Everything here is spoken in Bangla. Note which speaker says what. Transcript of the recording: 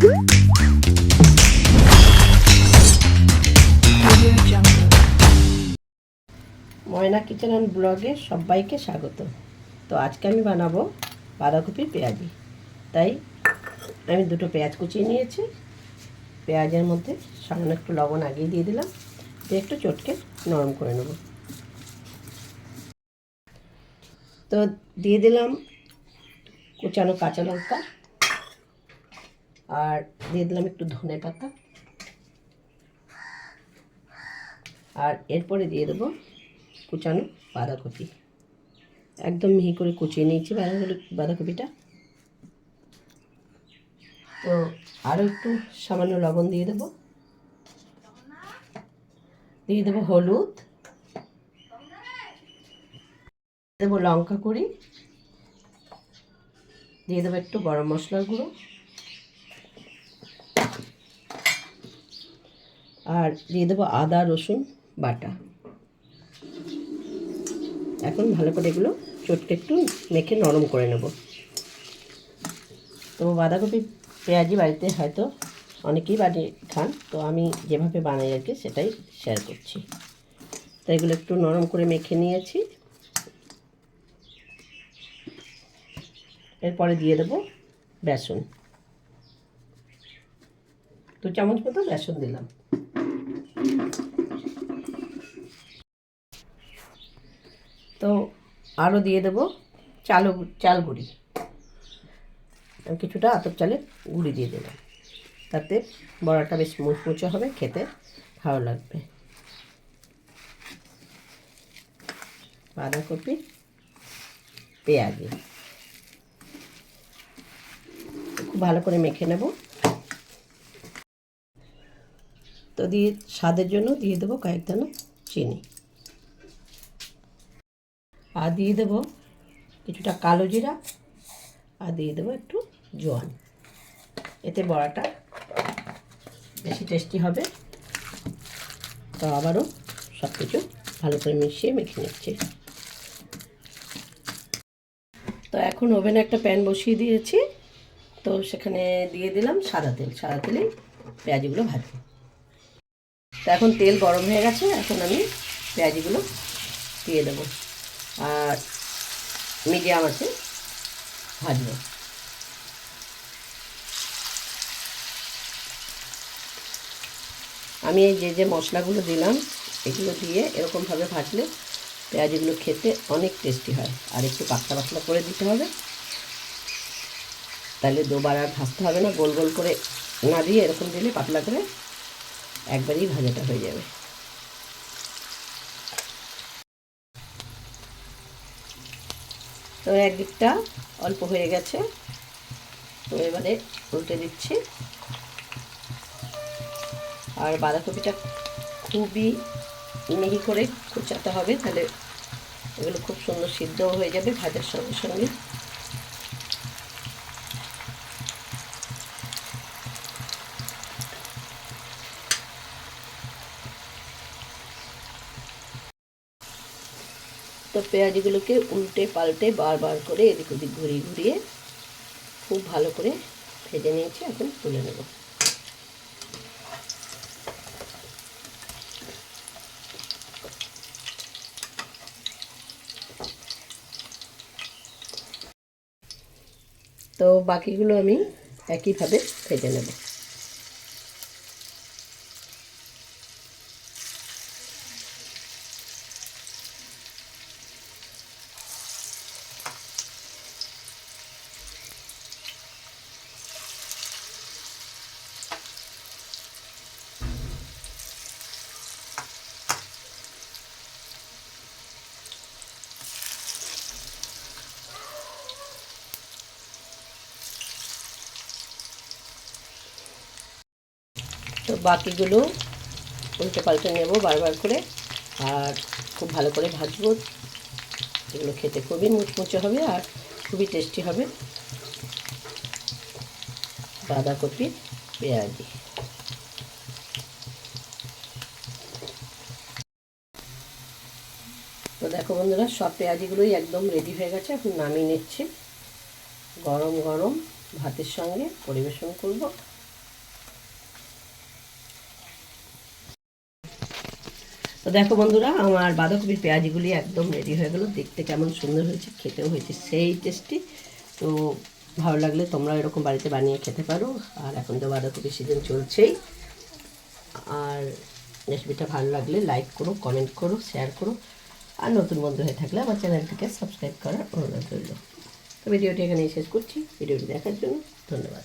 Speaker 1: ময়না কিচেন অ্যান্ড ব্লগে সবাইকে স্বাগত। তো আজকে আমি বানাবো বাঁধাকপির পেঁয়াজি। তাই আমি দুটো পেঁয়াজ কুচিয়ে নিয়েছি। পেঁয়াজের মধ্যে সামান্য একটু লবণ আগিয়ে দিয়ে দিলাম। দিয়ে একটু চটকে নরম করে নেব। তো দিয়ে দিলাম কুচানো কাঁচা লঙ্কা। আর দিয়ে দিলাম একটু ধনে পাতা। আর এরপরে দিয়ে দেবো কুচানো বাঁধাকপি। একদম মিহি করে কুচিয়ে নিয়েছি বাঁধাকপি বাঁধাকপিটা। তো আরও একটু সামান্য লবণ দিয়ে দেবো। দিয়ে দেবো হলুদ। দেবো লঙ্কা কুড়ি। দিয়ে দেবো একটু গরম মশলার গুঁড়ো। আর দিয়ে দেবো আদা, রসুন, বাটা। এখন ভালো করে এগুলো চটকে একটু মেখে নরম করে নেব। তো বাঁধাকপি, পেঁয়াজি বাড়িতে হয়তো অনেকেই বানিয়ে খান, তো আমি যেভাবে বানাই আর কি সেটাই শেয়ার করছি। তো এগুলো একটু নরম করে মেখে নিয়েছি। এরপরে দিয়ে দেবো বেসন। দু চামচ মতো বেসন দিলাম। তো আরও দিয়ে দেবো চাল চাল গুঁড়ি। কিছুটা আতপ চালের গুঁড়ি দিয়ে দিলাম তাতে বড়াটা বেশ মুচমুচে হবে, খেতে ভালো লাগবে। বাঁধাকপি, পেঁয়াজি। খুব ভালো করে মেখে নেব। তো দিয়ে স্বাদের জন্য দিয়ে দেবো কয়েক দানা চিনি। আর দিয়ে দেবো কিছুটা কালো জিরা, আর দিয়ে দেবো একটু জোয়ান এতে বড়াটা বেশি টেস্টি হবে। তো আবারও সব কিছু ভালো করে মিশিয়ে মেখে নিচ্ছি। তো এখন ওভেনে একটা প্যান বসিয়ে দিয়েছি। তো সেখানে দিয়ে দিলাম সাদা তেল। সাদা তেলেই পেঁয়াজিগুলো ভাজবো। তো এখন তেল গরম হয়ে গেছে। এখন আমি পেঁয়াজিগুলো দিয়ে দেবো। আর মিডিয়াম আছে, ভাজবো। আমি এই যে যে মশলাগুলো দিলাম, এগুলো দিয়ে এরকমভাবে ভাজলে পেঁয়াজগুলো খেতে অনেক টেস্টি হয়। আর একটু পাতলা পাতলা করে দিতে হবে। তাহলে দুবার আর ভাজতে হবে না, গোল গোল করে না দিয়ে এরকম দিলে পাতলা করে একবারেই ভাজাটা হয়ে যাবে। তো একদিকটা অল্প হয়ে গেছে। তো এবারে উল্টে দিচ্ছি। আর বাঁধাকপিটা খুবই মিহি করে কুচাতে হবে, তাহলে এগুলো খুব সুন্দর সিদ্ধও হয়ে যাবে ভাজার সঙ্গে সঙ্গে। তো পেঁয়াজগুলোকে উল্টে পাল্টে বারবার করে এদিক ওদিক ঘুরিয়ে ঘুরিয়ে খুব ভালো করে ভেজে নিয়েছি, এখন তুলে নেব। তো বাকিগুলো আমি একইভাবে ভেজে নেব। তো বাকিগুলো উল্টে পাল্টে নেব বারবার করে। আর খুব ভালো করে ভাজবো। এগুলো খেতে খুবই মুচমুচে হবে আর খুবই টেস্টি হবে। বাঁধাকপি, পেঁয়াজি। তো দেখো বন্ধুরা, সব পেঁয়াজিগুলোই একদম রেডি হয়ে গেছে। এখন নামিয়ে নিচ্ছি। গরম গরম ভাতের সঙ্গে পরিবেশন করব। দেখো বন্ধুরা, আমার বাঁধাকপির পেঁয়াজিগুলি একদম রেডি হয়ে গেলো। দেখতে কেমন সুন্দর হয়েছে, খেতেও হয়েছে সেই টেস্টি তো ভালো লাগলে তোমরা এরকম বাড়িতে বানিয়ে খেতে পারো। আর এখন তো বাঁধাকপির সিজন চলছেই। আর রেসিপিটা ভালো লাগলে লাইক করো কমেন্ট করো শেয়ার করো। আর নতুন বন্ধু হয়ে থাকলে আমার চ্যানেলটিকে সাবস্ক্রাইব করার অনুরোধ রইল। তো ভিডিওটি এখানেই শেষ করছি। ভিডিওটি দেখার জন্য ধন্যবাদ।